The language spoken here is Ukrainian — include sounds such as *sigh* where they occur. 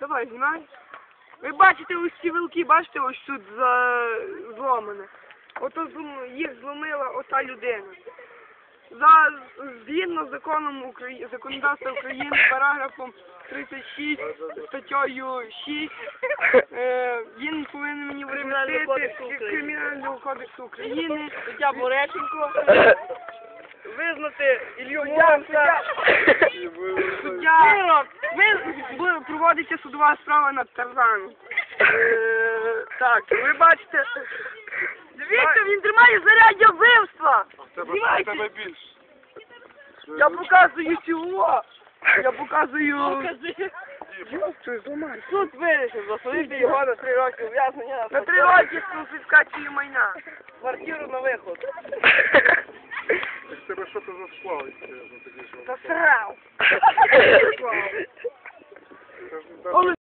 Давай, знімай. Ви бачите ось ці вилки, бачите, ось тут за... зломане. Ото їх зломила ота людина. За згідно з законом Украї... законодавства України, параграфом 36, статтею 6, е, він повинен мені України. Кримінального кодексу України. Суддя Бореченко. Визнати Ілью Муромця. Ви, проводиться судова справа над Тарзаном. Е, так, ви бачите. Дивіться, він тримає заряддя вбивства. Знімайте. Я показую цього. Я показую. Що зламати? Суд вирішив засудити його на три роки ув'язнення На три роки з конфіскацією майна. квартиру на виход. *laughs* Так тебе що то? Засрав.